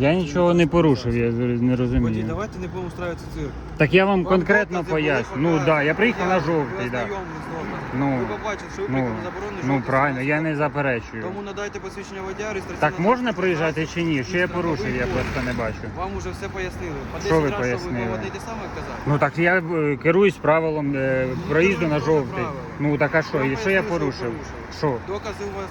Я нічого не порушив, я не Водій, розумію. давайте не будемо устраивати цирк. Так я вам Вам конкретно докази були поясню. Ну показані. да, я приїхав на жовтий, ви да. ознайомлені з нормами. Ну, Ви побачите, що ви ну, приїхали заборонений ну жовтий правильно, я не заперечую. Тому надайте посвідчення водія, реєстраційний Так можна проїжджати чи ні? Що я порушив, ви я просто не бачу. Вам уже все пояснили. По Що 10 ви разів, пояснили? ви говорите саме казати. Ну так я е, керуюсь правилом е, проїзду на жовтий. Ну так а що? І що я порушив? Що? Докази у вас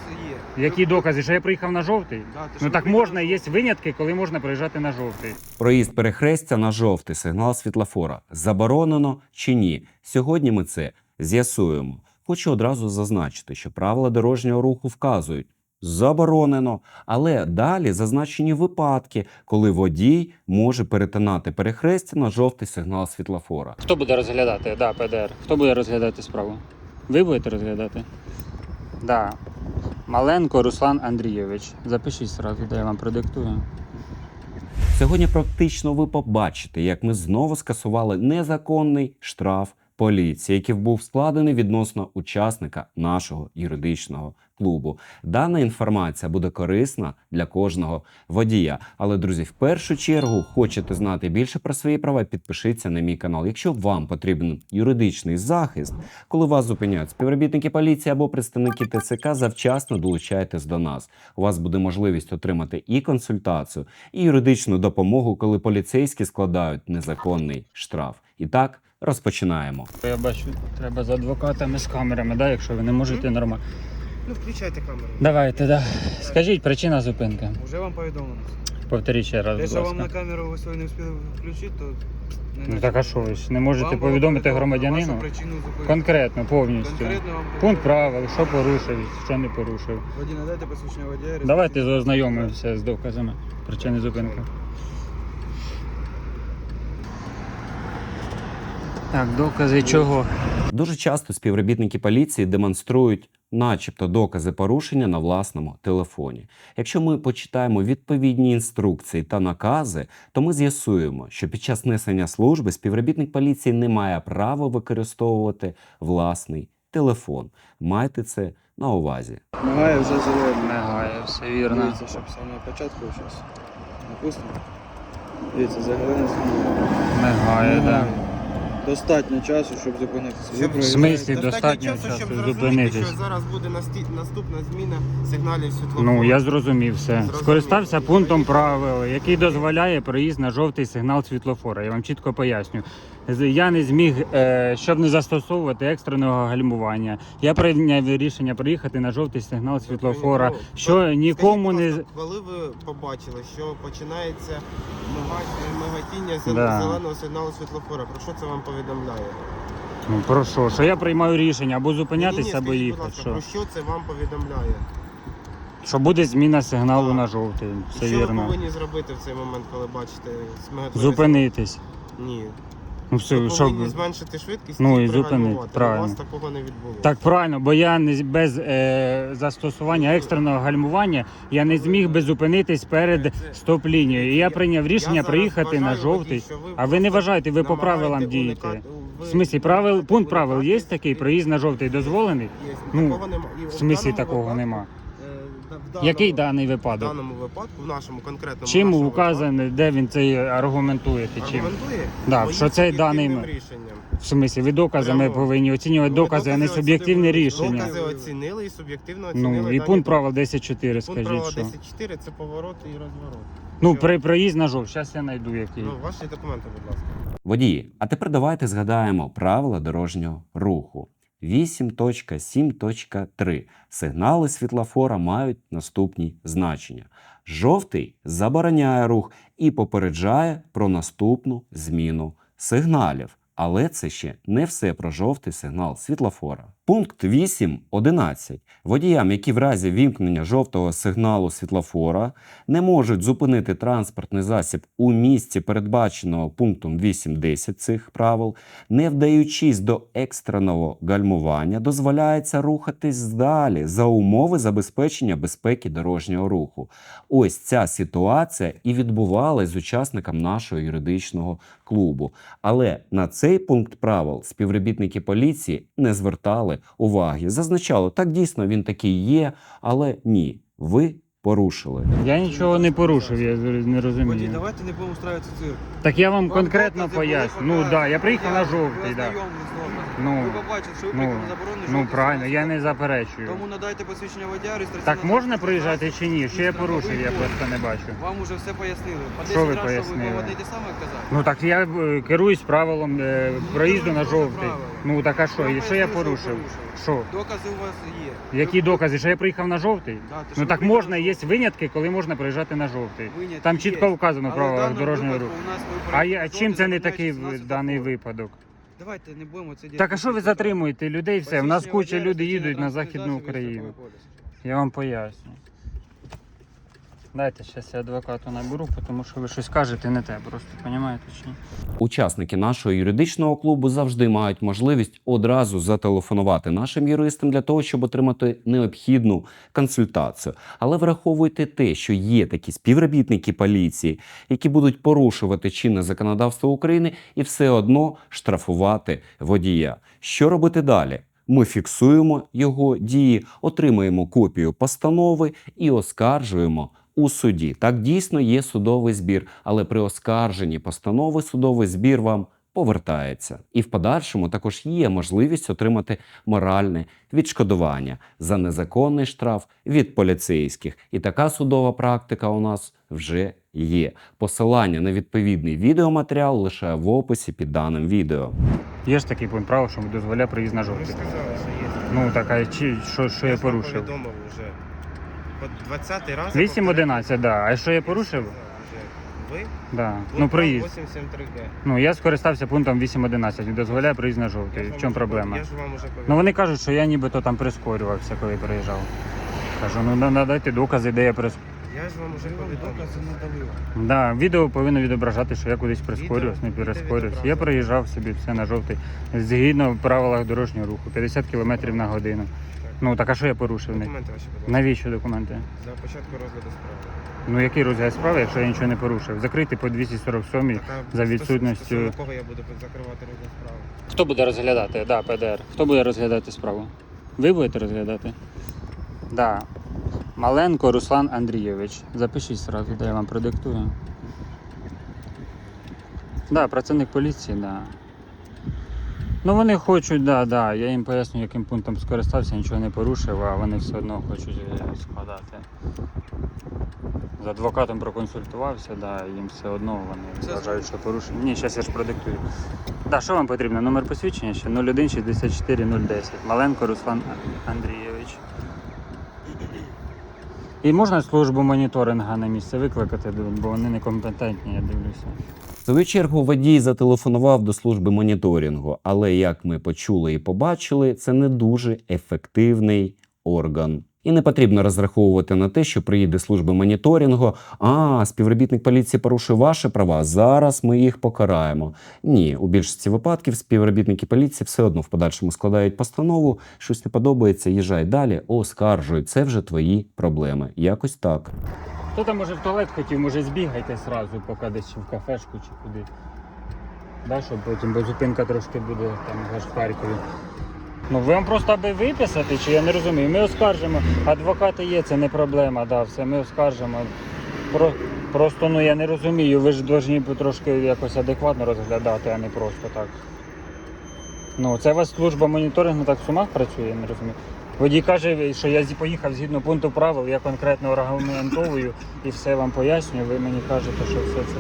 є. Які докази? Що я приїхав на жовтий? Да, що Ну ви так можна, є винятки, коли можна проїжджати на жовтий. Проїзд перехрестя на жовтий сигнал світлофора заборонено чи ні? Сьогодні ми це з'ясуємо. Хочу одразу зазначити, що правила дорожнього руху вказують. Заборонено, але далі зазначені випадки, коли водій може перетинати перехрестя на жовтий сигнал світлофора. Хто буде розглядати? Да, ПДР. Хто буде розглядати справу? Ви будете розглядати? Да. Маленко Руслан Андрійович. Запишіть сразу, де я вам продиктую. Сьогодні практично ви побачите, як ми знову скасували незаконний штраф поліції, який був складений відносно учасника нашого юридичного клубу. Дана інформація буде корисна для кожного водія. Але, друзі, в першу чергу хочете знати більше про свої права, підпишіться на мій канал. Якщо вам потрібен юридичний захист, коли вас зупиняють співробітники поліції або представники ТЦК, завчасно долучайтесь до нас. У вас буде можливість отримати і консультацію, і юридичну допомогу, коли поліцейські складають незаконний штраф. І так розпочинаємо. Я бачу, треба з адвокатами, з камерами, да, якщо ви не можете нормально. Ну, включайте камеру. Давайте, да. Скажіть, причина зупинки. Уже вам повідомлено. Повторіть ще раз, Те, будь що вам на ласка. камеру ви сьогодні не встигли включити, то... не Ну так а що ви ж не можете Вам було повідомити повідомлено громадянину? вашу причину зупинки. Конкретно, повністю. Конкретно вам Пункт правил, що порушив, що не порушив. Водій, надайте посвідчення водія. Давайте реєстраційний ознайомимося з доказами причини зупинки. Так, докази чого? Дуже часто співробітники поліції демонструють, начебто, докази порушення на власному телефоні. Якщо ми почитаємо відповідні інструкції та накази, то ми з'ясуємо, що під час несення служби співробітник поліції не має права використовувати власний телефон. Майте це на увазі. Мигає вже зелений. Мигає, все вірно. Дивіться, щоб саме початку зараз. Допустимо. Дивіться, загалом Мигає, да. Достатньо часу, щоб зупинитися. Ви В проїжджаєте. смислі достатньо часу щоб зрозуміти, зупинитись. що зараз буде насті- наступна зміна сигналів світлофору. Ну, я зрозумів все. Зрозумів. Скористався пунктом правил, який дозволяє проїзд на жовтий сигнал світлофора. Я вам чітко поясню. Я не зміг, е, щоб не застосовувати екстреного гальмування. Я прийняв рішення приїхати на жовтий сигнал світлофора, що Скажіть, нікому будь не ласка, Коли ви побачили, що починається мига- миготіння зел- Да. зеленого сигналу світлофора, про що це вам повідомляє? ну про що? Що я приймаю рішення або зупинятися, або скажіть, будь їхати. ласка, Що? Про що це вам повідомляє? що буде зміна сигналу Так. на жовтий. І Все що ви вірно. повинні зробити в цей момент, коли бачите смиготливий Зупинитись. Ні. Ну все, повинні зменшити швидкість Ну, і і зупинити, пригальмувати. правильно. У вас такого не відбулося. Так правильно, бо я не з- без е, застосування екстреного гальмування я не зміг би зупинитись перед стоп-лінією. І я прийняв рішення зараз приїхати на вважаю, жовтий. водій, що ви А ви не просто вважаєте, ви по намагаєте правилам дієте. уникати- В ви смислі, правил, пункт правил є уникати такий, проїзд на жовтий дозволений? Є. Ну, Такого нема. І В в смислі даному такого випадку, нема. Да- в Який даному- даний В випадок? даному випадку, в нашому конкретному Чим нашому указане, де він це аргументуєте? випадку, Чим? аргументує Да, моїм що цей суб'єктивним рішенням. В смислі, ви доказами Прямо. повинні оцінювати докази, а не докази суб'єктивне рішення. Докази оцінили і суб'єктивно оцінили. Ну і дані пункт докази. правил 10.4, Пункт скажіть, правила що. 10.4 це поворот і розворот. Ну, при проїзд на жовт, зараз я знайду який. Ну, ваші документи, будь ласка. Водії, а тепер давайте згадаємо правила дорожнього руху. 8.7.3. Сигнали світлофора мають наступні значення. Жовтий забороняє рух і попереджає про наступну зміну сигналів. Але це ще не все про жовтий сигнал світлофора. Пункт 8.11. Водіям, які в разі вімкнення жовтого сигналу світлофора не можуть зупинити транспортний засіб у місці, передбаченого пунктом 8.10 цих правил, не вдаючись до екстреного гальмування, дозволяється рухатись далі за умови забезпечення безпеки дорожнього руху. Ось ця ситуація і відбувалась з учасником нашого юридичного клубу. Але на цей пункт правил співробітники поліції не звертали уваги. Зазначало, так дійсно він такий є, але ні. Ви порушили. Я нічого не порушив, я не Водій, розумію. давайте не будемо устраивати цирк. Так я вам Вам конкретно були поясню. Ну показані. да, я приїхав на Ви жовтий, да. з доказом. Ну, ви побачили, що ви ну, приїхали на заборонений Ну правильно, я не заперечую. Тому надайте посвідчення водія, реєстраційний Так можна проїжджати чи ні? Що я порушив, я просто не бачу. Вам уже все пояснили. По Що ви раз, пояснили? Ви одне й те саме казали? Ну так я е, керуюсь правилом е, проїзду на жовтий. Ну так а що, і що я порушив? Що? Докази у вас є. Які Ви- докази? Що я приїхав на жовтий? Да, те, що Ну так приїхали можна, на є. Винятки, коли можна проїжджати на жовтий. Винятки Там є. чітко вказано про Але в правилах даному дорожнього випадку у нас ви А я, чим це не такий даний такого. випадок? Давайте не будемо це Так а що ви затримуєте людей? Все, в нас куча людей їдуть на Західну Україну. Я вам поясню. Дайте, зараз я адвоката наберу, тому що ви щось кажете не те, просто розумієте чи? Учасники нашого юридичного клубу завжди мають можливість одразу зателефонувати нашим юристам для того, щоб отримати необхідну консультацію. Але враховуйте те, що є такі співробітники поліції, які будуть порушувати чинне законодавство України і все одно штрафувати водія. Що робити далі? Ми фіксуємо його дії, отримуємо копію постанови і оскаржуємо у суді. Так дійсно є судовий збір, але при оскарженні постанови судовий збір вам повертається. І в подальшому також є можливість отримати моральне відшкодування за незаконний штраф від поліцейських. І така судова практика у нас вже є. Посилання на відповідний відеоматеріал лише в описі під даним відео. Є ж такий пункт права, що дозволяє проїзд на жовтий. Ну так, а чи, що, що я порушив? повідомив вже. По 20 раз. 8.11, да. А що я порушив? Ви? Да. Ну проїзд. 873Г. Ну я скористався пунктом 8.11, він дозволяє проїзд на жовтий. Ж В вам чому уже проблема? пов- Я ж вам уже Ну повідомив. вони кажуть, що я нібито там прискорювався, коли приїжджав. Кажу, ну на- надайте докази, де я прискорювався. Я ж вам уже Ми повідомив. докази не дали. Да, відео повинно відображати, що я кудись прискорювався, не Відео. Я відображати. проїжджав собі все на жовтий. Згідно в правилах дорожнього руху, 50 км на годину. Ну так а що я порушив? Документи ваші, будь ласка. Навіщо документи? За початку розгляду справи. Ну який розгляд справи, якщо я нічого не порушив? Закрити по 247 Така за стос- відсутністю- стосовно кого я буду закривати розгляд справи? Хто буде розглядати? Да, ПДР. Хто буде розглядати справу? Ви будете розглядати? Да. Маленко Руслан Андрійович. Запишіть сразу, де я вам продиктую. Да, працівник поліції, да. Ну вони хочуть, да, да. Я їм поясню, яким пунктом скористався, нічого не порушив, а вони все одно хочуть е, складати. З адвокатом проконсультувався, да, їм все одно вони Це вважають, що порушення. Ні, зараз я ж продиктую. Да, що вам потрібно? Номер посвідчення ще 01 64 010. Маленко Руслан Андрійович. І можна службу моніторинга на місце викликати, бо вони некомпетентні, я дивлюся. Свою чергу водій зателефонував до служби моніторингу, але як ми почули і побачили, це не дуже ефективний орган. І не потрібно розраховувати на те, що приїде служба моніторингу. А, співробітник поліції порушив ваші права. Зараз ми їх покараємо. Ні, у більшості випадків співробітники поліції все одно в подальшому складають постанову, щось не подобається, їжджай далі, оскаржуй. Це вже твої проблеми. Якось так. Хто там може в туалет хотів, може збігайте сразу, поки десь в кафешку чи куди. Да, щоб потім, бо зупинка трошки буде там в Харкові. Ну ви вам просто аби виписати, чи я не розумію. Ми оскаржимо. Адвокати є, це не проблема, да, все, ми оскаржимо. Про, просто ну я не розумію, ви ж повинні трошки якось адекватно розглядати, а не просто так. Ну, це у вас служба моніторингу так в сумах працює, я не розумію. Водій каже, що я поїхав згідно пункту правил, я конкретно аргументовую і все вам пояснюю. Ви мені кажете, що все це.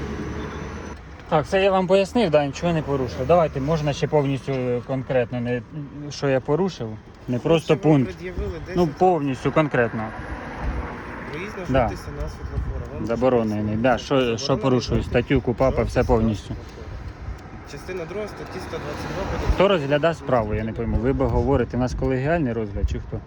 Так, це я вам пояснив, да, нічого не порушив. Давайте можна ще повністю е, конкретно, не, що я порушив. Не просто пункт. Ну, повністю конкретно. Проїзд на да. жовтий сигнал світлофора. Вам Заборонений. Да, що, що Заборонений порушую? Статтю КУПАПа, все повністю. світлофора. Частина 2 статті 122 Кодексу Хто розглядає справу, я не пойму. Ви б говорите, у нас колегіальний розгляд чи хто?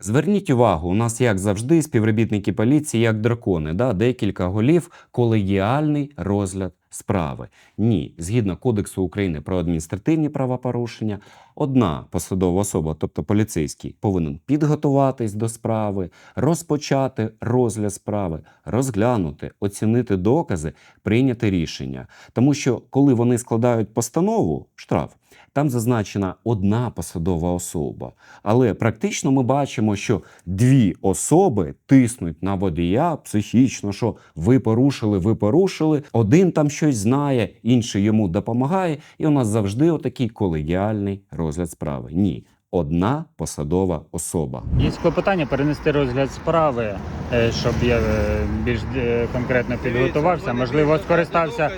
Зверніть увагу, у нас, як завжди, співробітники поліції, як дракони, да? декілька голів, колегіальний розгляд справи. Ні, згідно Кодексу України про адміністративні правопорушення, одна посадова особа, тобто поліцейський, повинен підготуватись до справи, розпочати розгляд справи, розглянути, оцінити докази, прийняти рішення. Тому що коли вони складають постанову, штраф, Там зазначена одна посадова особа. Але практично ми бачимо, що дві особи тиснуть на водія психічно, що ви порушили, ви порушили. Один там щось знає, інший йому допомагає. І у нас завжди отакий колегіальний розгляд справи. Ні, одна посадова особа. Є клопотання перенести розгляд справи, е, щоб я е, більш е, конкретно підготувався. Можливо, скористався.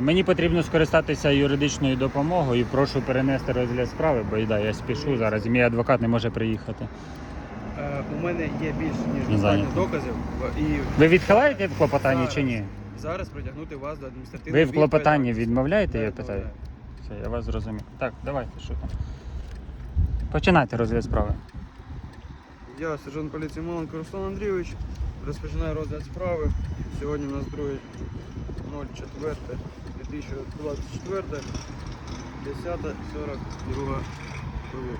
Мені потрібно скористатися юридичною допомогою. Прошу перенести розгляд справи, бо да, я спішу зараз. і Мій адвокат не може приїхати. У мене є більш ніж достатньо доказів. І Ви відхиляєте в клопотанні чи ні? зараз притягнути вас до адміністративної Ви в клопотанні відмовляєте, я питаю? Все, я вас зрозумів. Так, давайте, що там. Починайте розгляд справи. Я, сержант поліції Маленко Руслан Андрійович, розпочинаю розгляд справи. Сьогодні у нас 2.04 2024, 10.42 хвилина.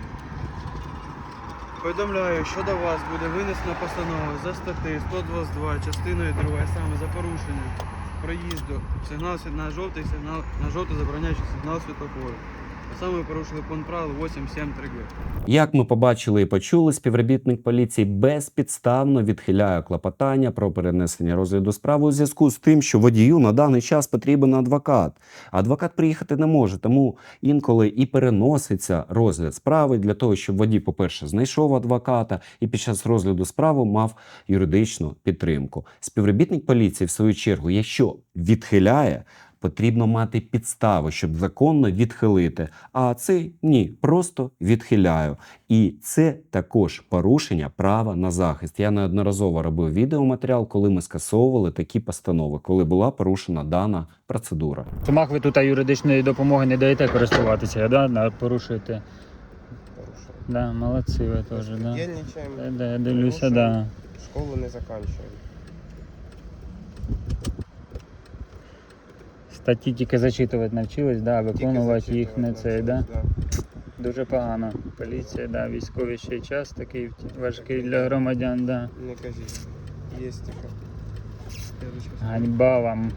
Повідомляю, що до вас буде винесена постанова за статтею 122 частиною 2 саме за порушення проїзду сигнал на жовтий сигнал на жовтий забороняючий сигнал світлофору. Саме порушили пункт правил 873 г Як ми побачили і почули, співробітник поліції безпідставно відхиляє клопотання про перенесення розгляду справи у зв'язку з тим, що водію на даний час потрібен адвокат. Адвокат приїхати не може, тому інколи і переноситься розгляд справи для того, щоб водій, по-перше, знайшов адвоката і під час розгляду справи мав юридичну підтримку. Співробітник поліції, в свою чергу, якщо відхиляє, потрібно мати підстави, щоб законно відхилити. А це ні, просто відхиляю. І це також порушення права на захист. Я неодноразово робив відеоматеріал, коли ми скасовували такі постанови, коли була порушена дана процедура. В ви тут юридичної допомоги не даєте користуватися, да? На- порушуєте. Да, молодці ви теж, да. Єльничаємо. Да, я дивлюся, да. Школу не закінчуємо. Статті тільки зачитувати навчились, да, виконувати їх не цей, да? Да. Дуже погано. Поліція, да, військовий ще час такий важкий для громадян, да. Не кажіть. Є таке. Ганьба вам.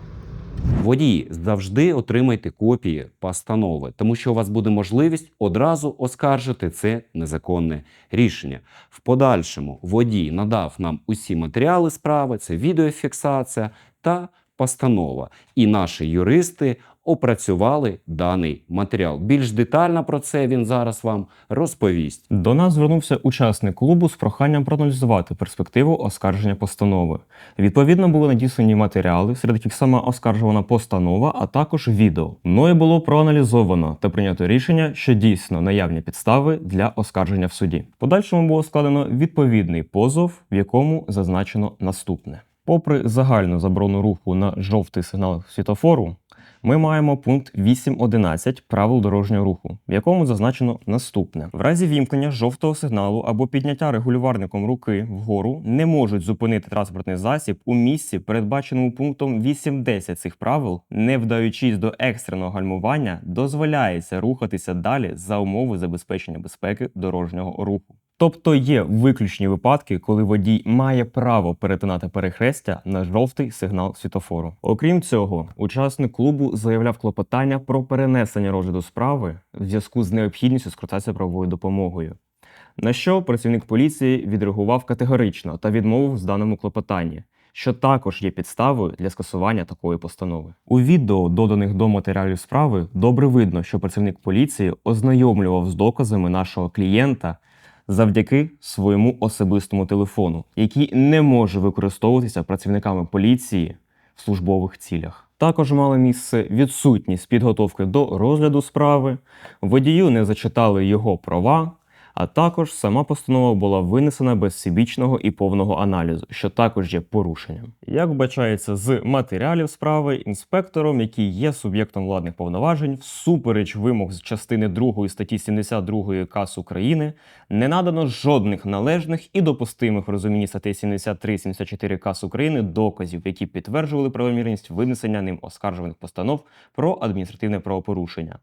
Водії завжди отримайте копії постанови, тому що у вас буде можливість одразу оскаржити це незаконне рішення. В подальшому водій надав нам усі матеріали справи, це відеофіксація та постанова. І наші юристи опрацювали даний матеріал. Більш детально про це він зараз вам розповість. До нас звернувся учасник клубу з проханням проаналізувати перспективу оскарження постанови. Відповідно, були надіслані матеріали, серед яких саме оскаржувана постанова, а також відео. Мною було проаналізовано та прийнято рішення, що дійсно наявні підстави для оскарження в суді. Подальшому було складено відповідний позов, в якому зазначено наступне. Попри загальну заборону руху на жовтий сигнал світофору, ми маємо пункт 8.11 правил дорожнього руху, в якому зазначено наступне: в разі вімкнення жовтого сигналу або підняття регулюварником руки вгору не можуть зупинити транспортний засіб у місці, передбаченому пунктом 8.10 цих правил, не вдаючись до екстреного гальмування, дозволяється рухатися далі за умови забезпечення безпеки дорожнього руху. Тобто є виключні випадки, коли водій має право перетинати перехрестя на жовтий сигнал світофору. Окрім цього, учасник клубу заявляв клопотання про перенесення розгляду справи в зв'язку з необхідністю скористатися правовою допомогою. На що працівник поліції відреагував категорично та відмовив з даному клопотанні, що також є підставою для скасування такої постанови. У відео, доданих до матеріалів справи, добре видно, що працівник поліції ознайомлював з доказами нашого клієнта завдяки своєму особистому телефону, який не може використовуватися працівниками поліції в службових цілях. Також мала місце відсутність підготовки до розгляду справи, водію не зачитали його права, а також сама постанова була винесена без всебічного і повного аналізу, що також є порушенням. Як вбачається з матеріалів справи, інспектором, який є суб'єктом владних повноважень, всупереч вимог з частини 2 статті 72 КАС України, не надано жодних належних і допустимих в розумінні статей 73-74 КАС України доказів, які підтверджували правомірність винесення ним оскаржуваних постанов про адміністративне правопорушення.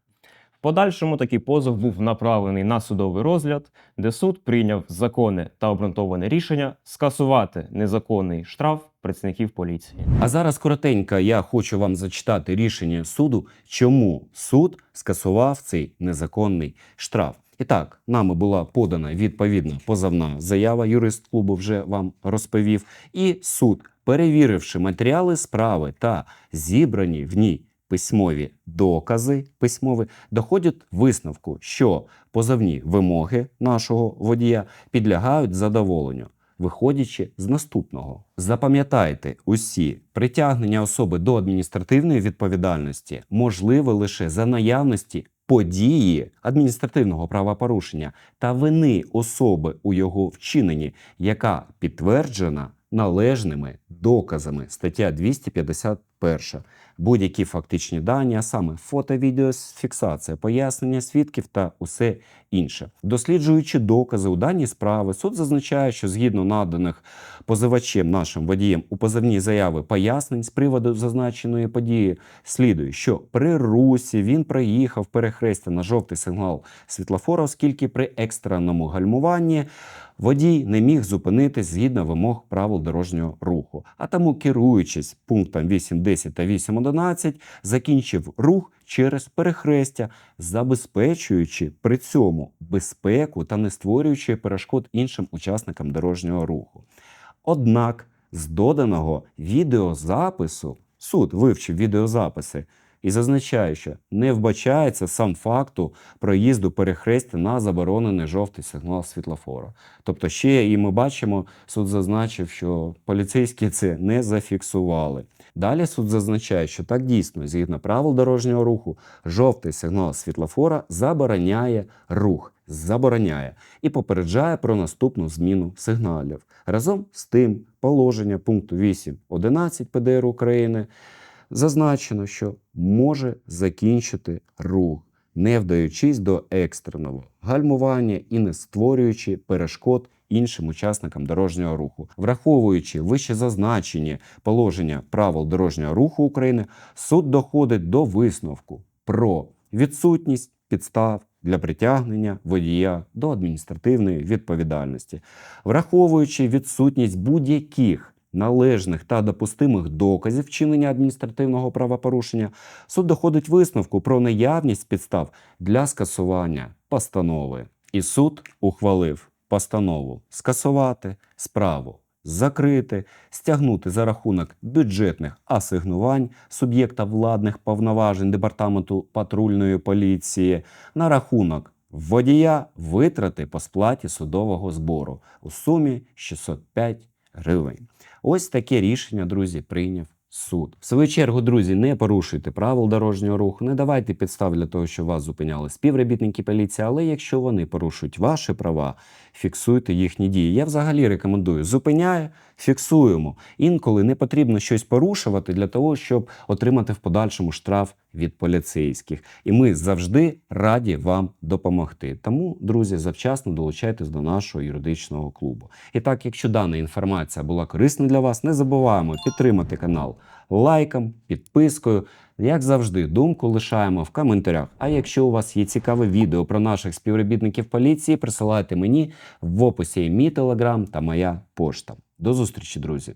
Подальшому такий позов був направлений на судовий розгляд, де суд прийняв законне та обґрунтоване рішення скасувати незаконний штраф працівників поліції. А зараз коротенько я хочу вам зачитати рішення суду, чому суд скасував цей незаконний штраф. І так, нами була подана відповідна позовна заява. Юрист клубу вже вам розповів. І суд, перевіривши матеріали справи та зібрані в ній письмові докази, письмові, доходять висновку, що позовні вимоги нашого водія підлягають задоволенню. Виходячи з наступного, запам'ятайте усі притягнення особи до адміністративної відповідальності можливе лише за наявності події адміністративного правопорушення та вини особи у його вчиненні, яка підтверджена належними доказами. Стаття 251. Будь-які фактичні дані, а саме фото, відео, фіксація, пояснення свідків та усе інше. Досліджуючи докази у даній справи, суд зазначає, що згідно наданих позивачем нашим водієм у позивній заяви пояснень з приводу зазначеної події, слідує, що при русі він проїхав перехрестя на жовтий сигнал світлофора, оскільки при екстреному гальмуванні водій не міг зупинитись згідно вимог правил дорожнього руху. А тому, керуючись пунктом 8.10 та 8.11, закінчив рух через перехрестя, забезпечуючи при цьому безпеку та не створюючи перешкод іншим учасникам дорожнього руху. Однак з доданого відеозапису суд вивчив відеозаписи і зазначає, що не вбачається сам факту проїзду перехрестя на заборонений жовтий сигнал світлофора. Тобто, ще і ми бачимо, суд зазначив, що поліцейські це не зафіксували. Далі суд зазначає, що так дійсно, згідно правил дорожнього руху, жовтий сигнал світлофора забороняє рух, забороняє і попереджає про наступну зміну сигналів. Разом з тим, положення пункту 8.11 ПДР України зазначено, що може закінчити рух, не вдаючись до екстреного гальмування і не створюючи перешкод іншим учасникам дорожнього руху. Враховуючи вище зазначені положення правил дорожнього руху України, суд доходить до висновку про відсутність підстав для притягнення водія до адміністративної відповідальності, враховуючи відсутність будь-яких належних та допустимих доказів вчинення адміністративного правопорушення, суд доходить висновку про наявність підстав для скасування постанови. І суд ухвалив постанову скасувати справу. Закрити, стягнути за рахунок бюджетних асигнувань суб'єкта владних повноважень департаменту патрульної поліції на рахунок водія витрати по сплаті судового збору у сумі 605 гривень. Ось таке рішення, друзі, прийняв суд. В свою чергу, друзі, не порушуйте правил дорожнього руху, не давайте підстав для того, щоб вас зупиняли співробітники поліції. Але якщо вони порушують ваші права, фіксуйте їхні дії. Я взагалі рекомендую зупиняє, фіксуємо. Інколи не потрібно щось порушувати для того, щоб отримати в подальшому штраф від поліцейських. І ми завжди раді вам допомогти. Тому, друзі, завчасно долучайтесь до нашого юридичного клубу. І так, якщо дана інформація була корисна для вас, не забуваємо підтримати канал лайком, підпискою. Як завжди, думку лишаємо в коментарях. А якщо у вас є цікаве відео про наших співробітників поліції, присилайте мені в описі мій телеграм та моя пошта. До зустрічі, друзі!